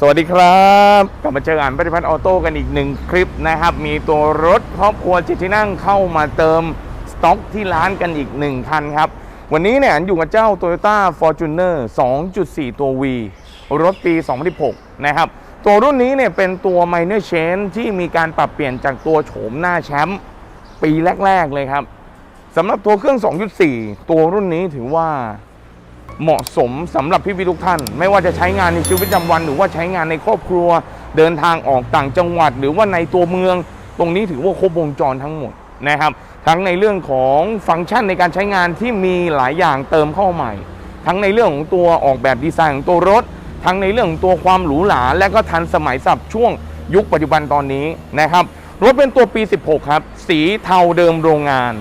สวัสดีครับกลับมาเจออ่านปฏิพัฒน์ออโต้กันอีกหนึ่งคลิปนะครับ มีตัวรถครอบครัวจิตที่นั่งเข้ามาเติมสต็อกที่ร้านกันอีกหนึ่งคันครับ วันนี้เนี่ยอันอยู่กับเจ้า Toyota Fortuner 2.4 ตัว V รถปี 2016 นะครับ ตัวรุ่นนี้เนี่ยเป็นตัว minor change ที่มีการปรับเปลี่ยนจากตัวโฉมหน้าแชมป์ปีแรก ๆ เลยครับสำหรับตัวเครื่อง 2.4 ตัวรุ่นนี้ถือว่า เหมาะสมสำหรับพี่พี่ทุกท่าน ไม่ว่าจะใช้งานในชีวิตประจำวัน หรือว่าใช้งานในครอบครัว เดินทางออกต่างจังหวัด หรือว่าในตัวเมือง ตรงนี้ถือว่าครบวงจรทั้งหมดนะครับ ทั้งในเรื่องของฟังก์ชันในการใช้งานที่มีหลายอย่างเติมเข้าใหม่ ทั้งในเรื่องของตัวออกแบบดีไซน์ของตัวรถ ทั้งในเรื่องของตัวความหรูหราและก็ทันสมัยสับช่วงยุคปัจจุบันตอนนี้นะครับรถเป็นตัวปี 16 ครับ สีเทาเดิมโรงงาน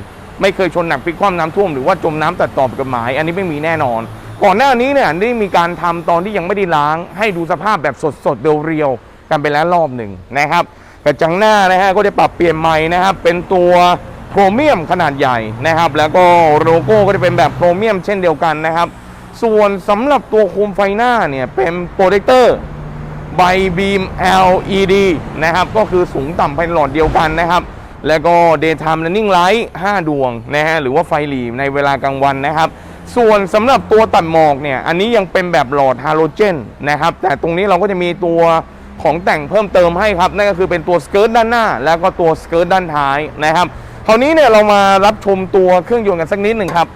ไม่เคยชนหนักพลิกคว่ำน้ำท่วมหรือว่าจมน้ำตัดต่อผิดกฎหมาย อันนี้ไม่มีแน่นอน ก่อนหน้านี้เนี่ยได้มีการทำตอนที่ยังไม่ได้ล้าง ให้ดูสภาพแบบสดๆเรียวๆกันไปแล้วรอบหนึ่งนะครับกระจังหน้านะฮะก็จะปรับเปลี่ยนใหม่นะครับ เป็นตัวโครเมียมขนาดใหญ่นะครับ แล้วก็โลโก้ก็จะเป็นแบบโครเมียมเช่นเดียวกันนะครับ ส่วนสำหรับตัวโคมไฟหน้าเนี่ยเป็นโปรเจคเตอร์ไบบีม LED นะครับก็คือสูงต่ำภายหลอดเดียวกันนะครับ แล้วก็ daytime running light 5 ดวงนะฮะหรือว่าไฟหลีในเวลากลางวันนะครับ ส่วนสำหรับตัวตัดหมอกเนี่ยอันนี้ยังเป็นแบบหลอดฮาโลเจนนะครับแต่ตรงนี้เราก็จะมีตัวของแต่งเพิ่มเติมให้ครับนั่นก็คือเป็นตัวสเกิร์ตด้านหน้า แล้วก็ตัวสเกิร์ตด้านท้ายนะครับคราวนี้เนี่ยเรามารับชมตัวเครื่องยนต์กันสักนิดหนึ่งครับ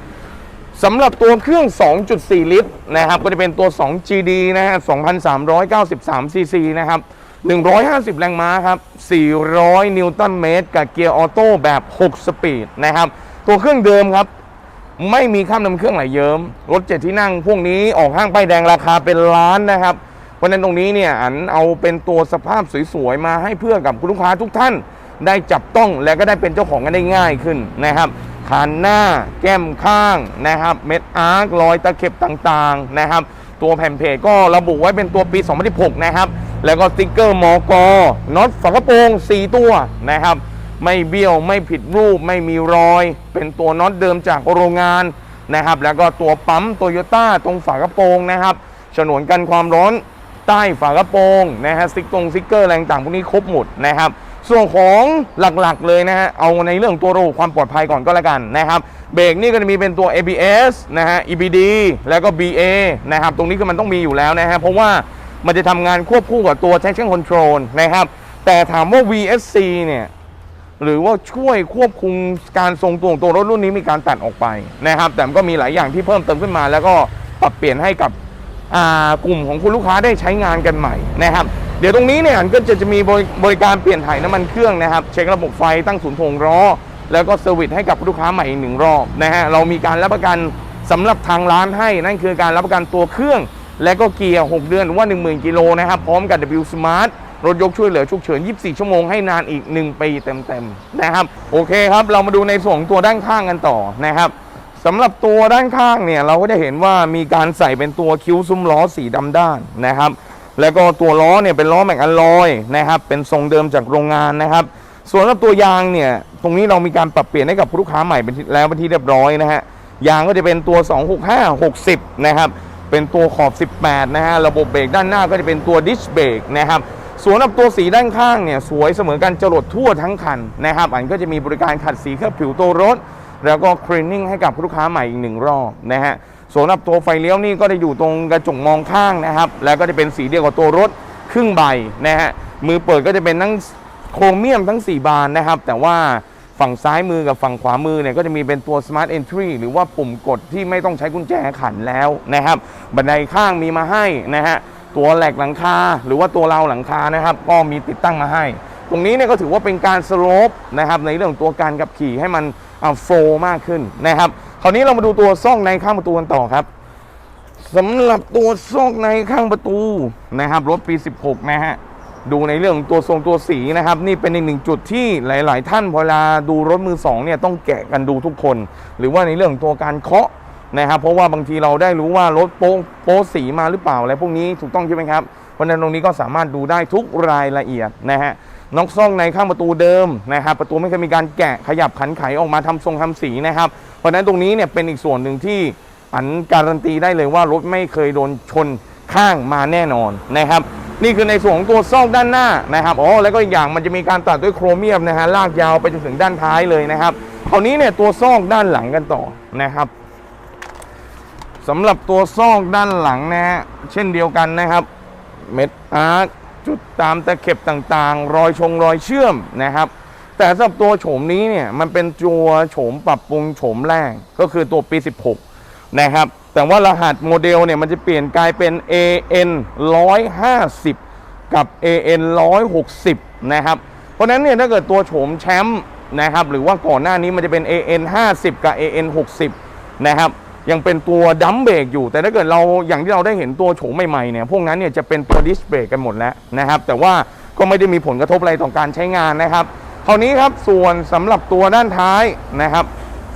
สำหรับตัวเครื่อง 2.4 ลิตรนะครับก็จะเป็นตัว 2GD นะฮะ2,393ซีซีนะครับ150 แรงม้าครับ 400 นิวตันเมตร กับเกียร์ออโต้แบบ 6 สปีดนะครับ ตัวเครื่องเดิมครับ ไม่มีข้ามนำเครื่องไหลเยิ้มรถเจ็ดที่นั่งพวกนี้ออกห้างป้ายแดงราคาเป็นล้านนะครับเพราะนั้นตรงนี้เนี่ยอันเอาเป็นตัวสภาพสวยๆมาให้เพื่อกับคุณลูกค้าทุกท่าน ได้จับต้องและก็ได้เป็นเจ้าของกันได้ง่ายขึ้นนะครับคานหน้า แก้มข้างนะครับ เม็ดอาร์ครอยตะเข็บต่างๆนะครับ ตัวแผ่นเพจก็ระบุไว้เป็นตัวปี 2016 นะครับ แล้วก็สติ๊กเกอร์มอกน็อตฝากระโปรง 4 ตัวนะครับ ไม่เบี้ยวไม่ผิดรูปไม่มีรอย เป็นตัวน็อตเดิมจากโรงงานนะครับ แล้วก็ตัวปั๊มโตโยต้าตรงฝากระโปรงนะครับฉนวนกันความร้อนใต้ฝากระโปรงนะฮะสติ๊กตรงสติ๊กเกอร์อะไรต่างพวกนี้ครบหมดนะครับ ส่วนของหลักๆเลยนะฮะเอาในเรื่องตัวระบบความปลอดภัยก่อนก็แล้วกันนะครับเบรกนี่ก็จะมีเป็นตัว ABS นะฮะ EBD แล้วก็ BA นะครับตรงนี้คือมันต้องมีอยู่แล้วนะฮะเพราะว่ามันจะทำงานควบคู่กับตัว traction control นะครับแต่ถามว่า VSC เนี่ย หรือว่าช่วยควบคุมการทรงตัวของตัวรถรุ่นนี้มีการตัดออกไปนะครับ แต่ก็มีหลายอย่างที่เพิ่มเติมขึ้นมา แล้วก็ปรับเปลี่ยนให้กับกลุ่มของคุณลูกค้าได้ใช้งานกันใหม่นะครับ เดี๋ยวตรงนี้เนี่ยก็จะจะมีบริการเปลี่ยนถ่ายน้ำมันเครื่องนะครับ เช็คระบบไฟตั้งศูนย์ถ่วงล้อแล้วก็เซอร์วิสให้กับลูกค้าใหม่อีกหนึ่งรอบนะฮะเรามีการรับประกันสำหรับทางร้านให้นั่นคือการรับประกันตัวเครื่อง และก็เกียร์ 6 เดือนหรือว่า 10,000 กิโลนะครับ พร้อมกับ W Smart รถยกช่วยเหลือฉุกเฉิน 24 ชั่วโมงให้นานอีก 1 ปีเต็มๆนะครับ โอเคครับ เรามาดูในส่วนตัวด้านข้างกันต่อนะครับสำหรับตัวด้านข้างเนี่ยเราก็จะเห็นว่ามีการใส่เป็นตัวคิ้วซุ้มล้อสีดำด้านนะครับ แล้วก็ตัวล้อเนี่ยเป็นล้อแม็กอลลอยนะครับ เป็นทรงเดิมจากโรงงานนะครับ ส่วนสำหรับตัวยางเนี่ย ตรงนี้เรามีการปรับเปลี่ยนให้กับผู้ลูกค้าใหม่เป็นแล้วเป็นที่เรียบร้อยนะฮะยางก็จะเป็นตัว 265 60 นะครับ เป็นตัวขอบ 18 นะฮะ ระบบเบรกด้านหน้าก็จะเป็นตัวดิสเบรกนะครับ สวนับตัวสีด้านข้างเนี่ยสวยเสมอกันจรดทั่วทั้งคันนะครับ อันก็จะมีบริการขัดสีเคลือบผิวตัวรถ แล้วก็คลีนนิ่งให้กับลูกค้าใหม่อีกหนึ่งรอบนะฮะสวนับตัวไฟเลี้ยวนี่ก็จะอยู่ตรงกระจกมองข้างนะครับ แล้วก็จะเป็นสีเดียวกับตัวรถครึ่งใบนะฮะมือเปิดก็จะเป็นทั้งโครเมียมทั้ง 4 บานนะครับ แต่ว่าฝั่งซ้ายมือกับฝั่งขวามือเนี่ยก็จะมีเป็นตัว Smart Entry หรือว่าปุ่มกดที่ไม่ต้องใช้กุญแจขันแล้วนะครับ บันไดข้างมีมาให้นะฮะ ตัวแหลกหลังคาหรือว่าตัวราวหลังคานะครับ ก็มีติดตั้งมาให้ ตรงนี้เนี่ยก็ถือว่าเป็นการสโลปนะครับในเรื่องตัวการขับขี่ให้มันโฟมากขึ้นนะครับคราวนี้เรามาดูตัวซ่องในข้างประตูกันต่อครับสำหรับตัวซอกในข้างประตูนะครับรถปี 16 นะฮะดูในเรื่องตัวทรงตัวสีนะครับ นี่เป็นอีกหนึ่งจุดที่หลาย ๆ ท่านพอเวลาดูรถมือสองเนี่ยต้องแกะกันดูทุกคน หรือว่าในเรื่องตัวการเคาะ นะครับเพราะว่าบางทีเราได้รู้ว่ารถโป๊ะโป๊ะสีมาหรือเปล่าอะไรพวกนี้ถูกต้องใช่ไหมครับเพราะนั้นตรงนี้ก็สามารถดูได้ทุกรายละเอียดนะฮะน็อกซ่องในข้างประตูเดิมนะครับประตูไม่เคยมีการแกะขยับขันไขออกมาทำทรงทำสีนะครับเพราะฉะนั้นตรงนี้เนี่ยเป็นอีกส่วนหนึ่งที่อันการันตีได้เลยว่ารถไม่เคยโดนชนข้างมาแน่นอนนะครับนี่คือในส่วนของตัวซอกด้านหน้านะครับอ๋อแล้วก็อีกอย่างมันจะมีการตัดด้วยโครเมียมนะฮะลากยาวไปจนถึงด้านท้ายเลยนะครับคราวนี้เนี่ยตัวซอกด้านหลังกันต่อนะครับ สำหรับตัวซอกด้านหลังนะฮะเช่นเดียวกันนะครับ เม็ดอาร์คจุดตามตะเข็บต่างๆ รอยชงรอยเชื่อมนะครับ แต่สำหรับตัวโฉมนี้เนี่ยมันเป็นตัวโฉมปรับปรุงโฉมแรกก็คือตัวปี 16 นะครับ แต่ว่ารหัสโมเดลเนี่ยมันจะเปลี่ยนกลายเป็น AN 150 กับ AN 160 นะครับ เพราะนั้นเนี่ยถ้าเกิดตัวโฉมแชมป์นะครับหรือว่าก่อนหน้านี้มันจะเป็น AN 50 กับ AN 60 นะครับ ยังเป็นตัวดัมเบรกอยู่ แต่ถ้าเกิดเราอย่างที่เราได้เห็นตัวโฉมใหม่ๆเนี่ยพวกนั้นเนี่ยจะเป็นตัวดิสเบรกกันหมดแล้วนะครับ แต่ว่าก็ไม่ได้มีผลกระทบอะไรต่อการใช้งานนะครับคราวนี้ครับส่วนสำหรับตัวด้านท้ายนะครับ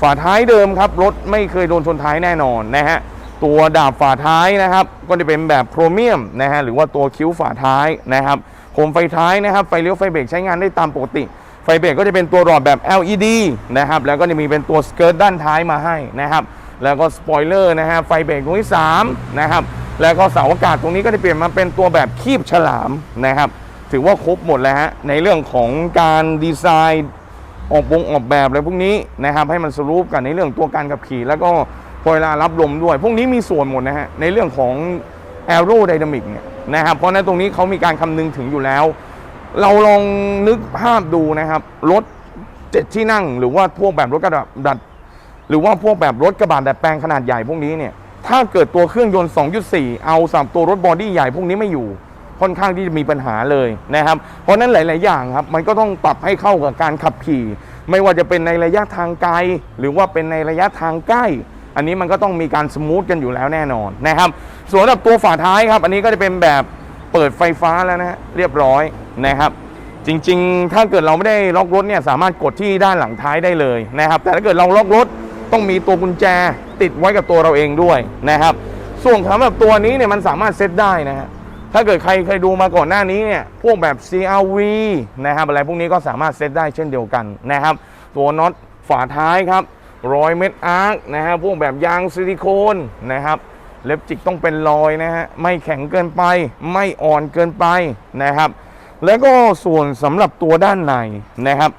ฝาท้ายเดิมครับรถไม่เคยโดนชนท้ายแน่นอนนะฮะตัวดาบฝาท้ายนะครับ ก็จะเป็นแบบโครเมียมนะฮะหรือว่าตัวคิ้วฝาท้ายนะครับโคมไฟท้ายนะครับไฟเลี้ยวไฟเบรกใช้งานได้ตามปกติไฟเบรกก็จะเป็นตัวหลอดแบบ LED นะครับแล้วก็จะมีเป็นตัวสเกิร์ตด้านท้ายมาให้นะครับ แล้วก็สปอยเลอร์นะฮะไฟเบรกตรงที่3นะครับแล้วก็เสาอากาศตรงนี้ก็จะเปลี่ยนมาเป็นตัวแบบคีบฉลามนะครับ ถือว่าครบหมดแล้วฮะในเรื่องของการดีไซน์ออกวงออกแบบอะไรพวกนี้นะครับให้มันสรูปกันในเรื่องตัวการขับขี่ แล้วก็พอเวลารับลมด้วย พวกนี้มีส่วนหมดนะฮะในเรื่องของ aerodynamic เนี่ยนะครับเพราะนั้นตรงนี้เขามีการคำนึงถึงอยู่แล้ว เราลองนึกภาพดูนะครับ รถเจ็ดที่นั่งหรือว่าพวกแบบรถกระบดัด หรือว่าพวกแบบรถกระบะดัดแปลงขนาดใหญ่พวกนี้เนี่ยถ้าเกิดตัวเครื่องยนต์ 2.4 เอาสามตัวรถบอดี้ใหญ่พวกนี้ไม่อยู่ ค่อนข้างที่จะมีปัญหาเลยนะครับ เพราะฉะนั้นหลาย ๆ อย่างครับ มันก็ต้องปรับให้เข้ากับการขับขี่ ไม่ว่าจะเป็นในระยะทางไกล หรือว่าเป็นในระยะทางใกล้ อันนี้มันก็ต้องมีการสมูทกันอยู่แล้วแน่นอนนะครับ ส่วนสำหรับตัวฝาท้ายครับ อันนี้ก็จะเป็นแบบเปิดไฟฟ้าแล้วนะเรียบร้อยนะครับ จริง ๆ ถ้าเกิดเราไม่ได้ล็อกรถเนี่ยสามารถกดที่ด้านหลังท้ายได้เลยนะครับ แต่ถ้าเกิดเราล็อกรถ ต้องมีตัวกุญแจติดไว้กับตัวเราเองด้วยนะครับ ส่วนสำหรับตัวนี้เนี่ยมันสามารถเซตได้นะฮะถ้าเกิดใครเคยดูมาก่อนหน้านี้เนี่ยพวกแบบ CRV นะครับอะไรพวกนี้ก็สามารถเซตได้เช่นเดียวกันนะครับ ตัวน็อตฝาท้ายครับรอยเม็ดอาร์คนะฮะพวกแบบยางซิลิโคนนะครับเล็บจิกต้องเป็นรอยนะฮะไม่แข็งเกินไป ไม่อ่อนเกินไปนะครับ แล้วก็ส่วนสำหรับตัวด้านในนะครับ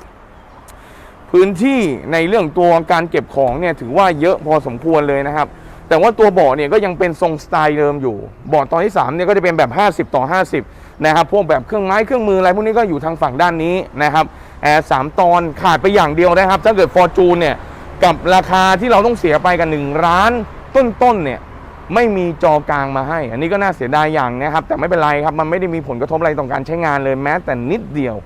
พื้นที่ในเรื่องตัวการเก็บของเนี่ยถือว่าเยอะพอสมควรเลยนะครับ แต่ว่าตัวเบาะเนี่ยก็ยังเป็นทรงสไตล์เดิมอยู่เบาะตอนที่3เนี่ยก็จะเป็นแบบ 50 ต่อ 50 นะครับพวกแบบเครื่องไม้เครื่องมืออะไรพวกนี้ก็อยู่ทางฝั่งด้านนี้นะครับแอร์สามตอนขาดไปอย่างเดียวนะครับ ถ้าเกิดฟอร์จูนเนี่ยกับราคาที่เราต้องเสียไปกัน1ล้านต้นๆเนี่ยไม่มีจอกลางมาให้ อันนี้ก็น่าเสียดายอย่างนะครับ แต่ไม่เป็นไรครับ มันไม่ได้มีผลกระทบอะไรต่อการใช้งานเลยแม้แต่นิดเดียว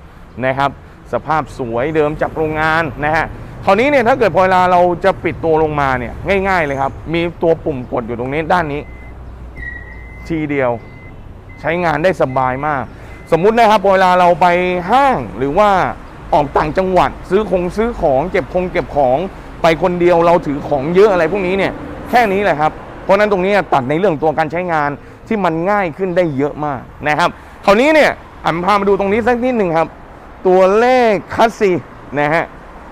นะครับ สภาพสวยเดิมจากโรงงานนะฮะคราวนี้เนี่ยถ้าเกิดพอเวลาเราจะปิดตัวลงมาเนี่ยง่ายๆเลยครับ มีตัวปุ่มกดอยู่ตรงนี้ด้านนี้ ทีเดียว ใช้งานได้สบายมาก สมมุตินะครับพอเวลาเราไปห้างหรือว่าออกต่างจังหวัด ซื้อคงซื้อของเก็บคงเก็บของไปคนเดียวเราถือของเยอะอะไรพวกนี้เนี่ยแค่นี้แหละครับ เพราะฉะนั้นตรงนี้ตัดในเรื่องตัวการใช้งานที่มันง่ายขึ้นได้เยอะมากนะครับคราวนี้เนี่ยอันพามาดูตรงนี้สักนิดหนึ่งครับ ตัวเลขคัสซีนะฮะ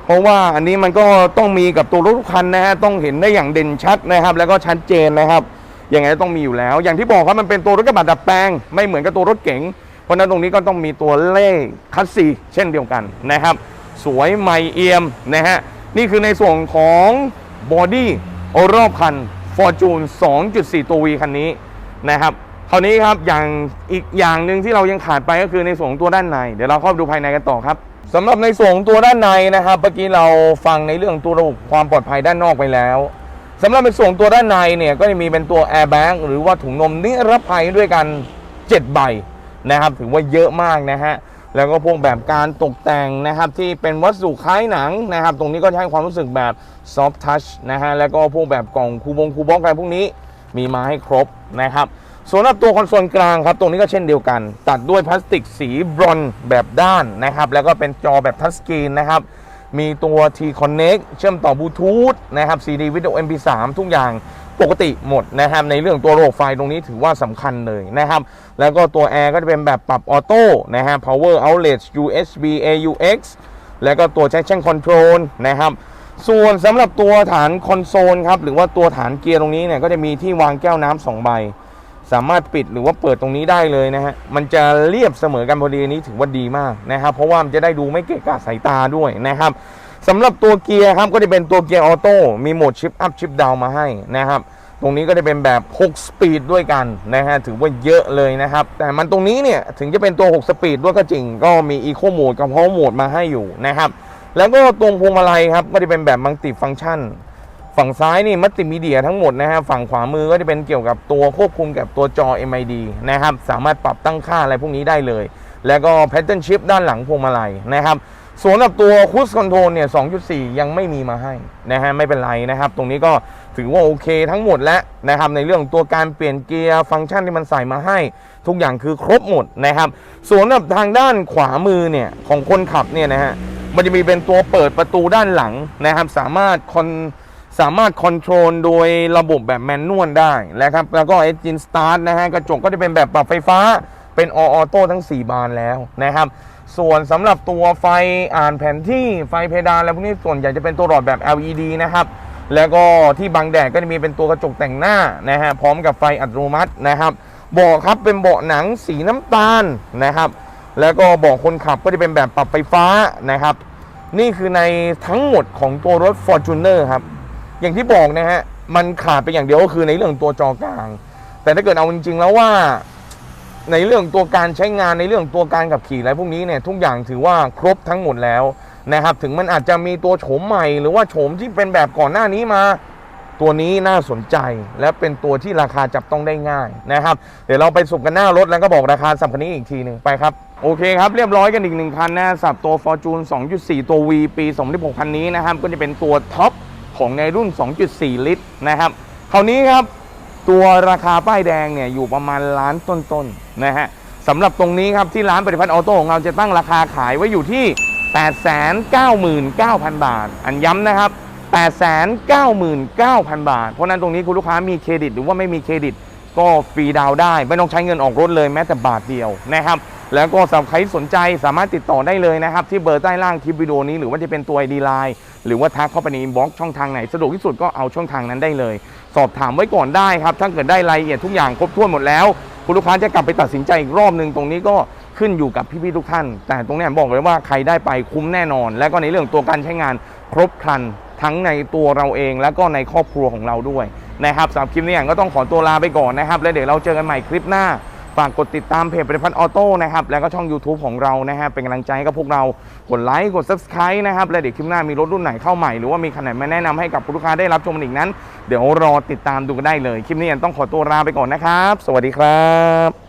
เพราะว่าอันนี้มันก็ต้องมีกับตัวรถทุกคันนะฮะต้องเห็นได้อย่างเด่นชัดนะครับ แล้วก็ชัดเจนนะครับยังไงก็ต้องมีอยู่แล้ว อย่างที่บอกครับมันเป็นตัวรถกระบะดัดแปลง ไม่เหมือนกับตัวรถเก๋งเพราะฉะนั้นตรงนี้ก็ต้องมีตัวเลขคัสซีเช่นเดียวกันนะครับ สวยใหม่เอี่ยมนะฮะนี่คือในส่วนของบอดี้รอบคัน Fortune 2.4 ตัว V คันนี้นะครับ คราวนี้ครับอย่างอีกอย่างหนึ่งที่เรายังขาดไปก็คือในส่วนของตัวด้านใน เดี๋ยวเราเข้าไปดูภายในกันต่อครับสำหรับในส่วนของตัวด้านในนะครับเมื่อกี้เราฟังในเรื่องตัวระบบความปลอดภัยด้านนอกไปแล้วสำหรับในส่วนตัวด้านในเนี่ยก็จะมีเป็นตัว airbag หรือว่าถุงนมนิรภัยด้วยกัน 7 ใบนะครับ ถือว่าเยอะมากนะฮะแล้วก็พวกแบบการตกแต่งนะครับที่เป็นวัสดุคล้ายหนังนะครับ ตรงนี้ก็ให้ความรู้สึกแบบ soft touch นะฮะแล้วก็พวกแบบกล่องคูบงคูบ็อกอะไรพวกนี้มีมาให้ครบนะครับ ส่วนหรับตัวคอนโซลกลางครับ ตรงนี้ก็เช่นเดียวกัน ตัดด้วยพลาสติกสีบรอนซ์แบบด้านนะครับ แล้วก็เป็นจอแบบทัชสกรีนนะครับ มีตัว T Connect เชื่อมต่อบลูทูธนะครับ CD วิดีโอ MP3 ทุกอย่างปกติหมดนะครับ ในเรื่องตัวระบบไฟตรงนี้ถือว่าสำคัญเลยนะครับ แล้วก็ตัวแอร์ก็จะเป็นแบบปรับออโต้นะฮะ power outlet USB AUX แล้วก็ตัว traction control นะครับส่วนสำหรับตัวฐานคอนโซลครับหรือว่าตัวฐานเกียร์ตรงนี้เนี่ยก็จะมีที่วางแก้วน้ำสองใบ สามารถปิดหรือว่าเปิดตรงนี้ได้เลยนะฮะ มันจะเรียบเสมอกันพอดีนี้ถือว่าดีมากนะครับ เพราะว่ามันจะได้ดูไม่เกะกะสายตาด้วยนะครับสำหรับตัวเกียร์ครับก็จะเป็นตัวเกียร์ออโต้มีโหมดชิปอัพชิปดาวมาให้นะครับ ตรงนี้ก็จะเป็นแบบ 6 สปีดด้วยกันนะฮะถือว่าเยอะเลยนะครับ แต่มันตรงนี้เนี่ยถึงจะเป็นตัว 6 สปีดด้วยก็จริง ก็มีอีโคโหมดกับพาวโหมดมาให้อยู่นะครับแล้วก็ตรงพวงมาลัยครับก็จะเป็นแบบมัลติฟัง c t ชัน ฝั่งซ้ายนี่มัลติมีเดียทั้งหมดนะฮะฝั่งขวามือก็จะเป็นเกี่ยวกับตัวควบคุมกับตัวจอ MID นะครับสามารถปรับตั้งค่าอะไรพวกนี้ได้เลย แล้วก็ Pattern Shift ด้านหลังพวงมาลัยนะครับส่วนสำหรับตัว Cruise Control เนี่ย 2.4 ยังไม่มีมาให้นะฮะ ไม่เป็นไรนะครับ ตรงนี้ก็ถือว่าโอเคทั้งหมดแล้วนะครับ ในเรื่องตัวการเปลี่ยนเกียร์ ฟังก์ชันที่มันใส่มาให้ ทุกอย่างคือครบหมดนะครับ ส่วนสำหรับทางด้านขวามือเนี่ย ของคนขับเนี่ยนะฮะ มันจะมีเป็นตัวเปิดประตูด้านหลังนะครับ สามารถคอน สามารถคอนโทรลโดยระบบแบบแมนนวลได้นะครับ แล้วก็ Engine Start นะฮะกระจกก็จะเป็นแบบปรับไฟฟ้าเป็นออโต้ทั้ง 4 บานแล้วนะครับ ส่วนสำหรับตัวไฟอ่านแผนที่ไฟเพดานอะไรพวกนี้ส่วนใหญ่จะเป็นตัวหลอดแบบ LED นะครับ แล้วก็ที่บังแดดก็จะมีเป็นตัวกระจกแต่งหน้านะฮะพร้อมกับไฟอัตโนมัตินะครับเบาะครับเป็นเบาะหนังสีน้ำตาลนะครับ แล้วก็เบาะคนขับก็จะเป็นแบบปรับไฟฟ้านะครับ นี่คือในทั้งหมดของตัวรถ Fortuner ครับ อย่างที่บอกนะฮะ มันขาดไปอย่างเดียวก็คือในเรื่องตัวจอกลาง แต่ถ้าเกิดเอาจริงๆแล้วว่า ในเรื่องตัวการใช้งานในเรื่องตัวการขับขี่อะไรพวกนี้เนี่ยทุกอย่างถือว่าครบทั้งหมดแล้วนะครับ ถึงมันอาจจะมีตัวโฉมใหม่ หรือว่าโฉมที่เป็นแบบก่อนหน้านี้มา ตัวนี้น่าสนใจและเป็นตัวที่ราคาจับต้องได้ง่ายนะครับ เดี๋ยวเราไปสุกกันหน้ารถแล้วก็บอกราคาสับคันนี้อีกทีหนึ่งไปครับโอเคครับ เรียบร้อยกันอีกหนึ่งคันนะสับตัว Fortune 2.4 ตัว V ปี2016คันนี้นะครับ ก็จะเป็นตัวท็อป ของในรุ่น 2.4 ลิตรนะครับคราวนี้ครับตัวราคาป้ายแดงเนี่ยอยู่ประมาณล้านต้นๆนนะฮะสำหรับตรงนี้ครับที่ร้านปฏิพัฒน์ออโต้ของเราจะตั้งราคาขายไว้อยู่ที่ 899,000 บาท อันย้ำนะครับ 899,000 บาท เพราะนั้นตรงนี้คุณลูกค้ามีเครดิตหรือว่าไม่มีเครดิต ก็ฟรีดาวได้ ไม่ต้องใช้เงินออกรถเลยแม้แต่บาทเดียวนะครับ แล้วก็สำหรับใครสนใจสามารถติดต่อได้เลยนะครับ ที่เบอร์ใต้ล่างคลิปวิดีโอนี้หรือว่าจะเป็นตัว ID Line หรือว่าทักเข้าไปในอินบ็อกช่องทางไหน สะดวกที่สุดก็เอาช่องทางนั้นได้เลย สอบถามไว้ก่อนได้ครับ ถ้าเกิดได้รายละเอียดทุกอย่างครบถ้วนหมดแล้ว คุณลูกค้าจะกลับไปตัดสินใจอีกรอบหนึ่งตรงนี้ก็ขึ้นอยู่กับพี่ๆทุกท่าน แต่ตรงนี้บอกเลยว่าใครได้ไปคุ้มแน่นอน และก็ในเรื่องตัวการใช้งานครบครันทั้งในตัวเราเองแล้วก็ในครอบครัวของเราด้วยนะครับสำหรับคลิปนี้ก็ต้องขอตัวลาไปก่อนนะครับ แล้วเดี๋ยวเราเจอกันใหม่คลิปหน้า ฝากกดติดตามเพจผลิตภัณฑ์ออโต้นะครับ แล้วก็ช่อง YouTube ของเรานะฮะเป็นกำลังใจให้กับพวกเรา กดไลค์ กด Subscribe นะครับ และเดี๋ยวคลิปหน้ามีรถรุ่นไหนเข้าใหม่ หรือว่ามีคันไหนมาแนะนำให้กับลูกค้าได้รับชมอีกนั้น เดี๋ยวรอติดตามดูกันได้เลย คลิปนี้ต้องขอตัวลาไปก่อนนะครับ สวัสดีครับ